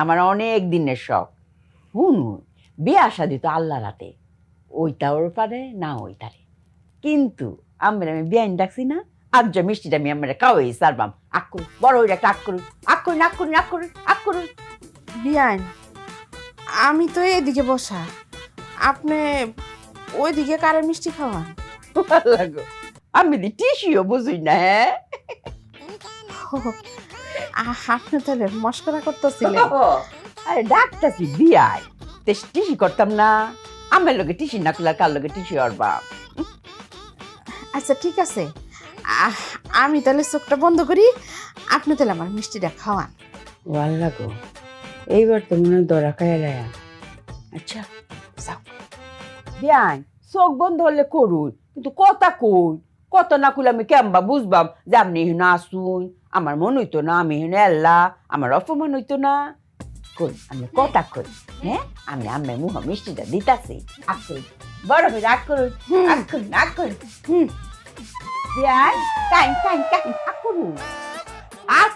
আমার অনেক দিনের শখ। হুন বিয়ে আসা দিত আল্লাহ রাতে ওইটা ওর পারে না ওইটারে। কিন্তু আমরা আমি বিয়াইন ডাকছি না আর যা মিষ্টিটা আমি আমরা কাউই সারবাম আক করু বড় হইলে একটা আক করু আক করুন আক করুন আক করুন আক করুন বিয়ান আমি তো এদিকে বসা। আপনি ওইদিকে কারে মিষ্টি খাওয়ান? লাগো। আমি দি টিসিও বুঝুই না হ্যাঁ? আপনি তাহলে মস্করা করতেছিলেন আরে ডাক্তারছি বিয়াই। টিসি করতাম না। আমার লগে টিসি না করলে কার লগে টিসি অরবা আচ্ছা ঠিক আছে। আহ, আমি তাহলে চোখটা বন্ধ করি। আপনি তাহলে আমার মিষ্টিটা খাওয়ান। ভালো লাগো এইবার তো মনে হয় দরা আচ্ছা যাও। বিয়াই চোখ বন্ধ হলে করুন কিন্তু কথা কই? কত না কইলে আমি কেমবা বুঝবাম যে আপনি আসুন। আমার মন হইতো না, আমি হইনে আল্লাহ, আমার মন হইতো না। কই, আমি কথা কই হ্যাঁ আমি আমার মুহ মিষ্টিটা দিতাছি। আকুল বড় হয়ে আগ করুন আকুল আগ করুন হুম। টাইম কাইন কাইন কাইন, আগ করুন। আগ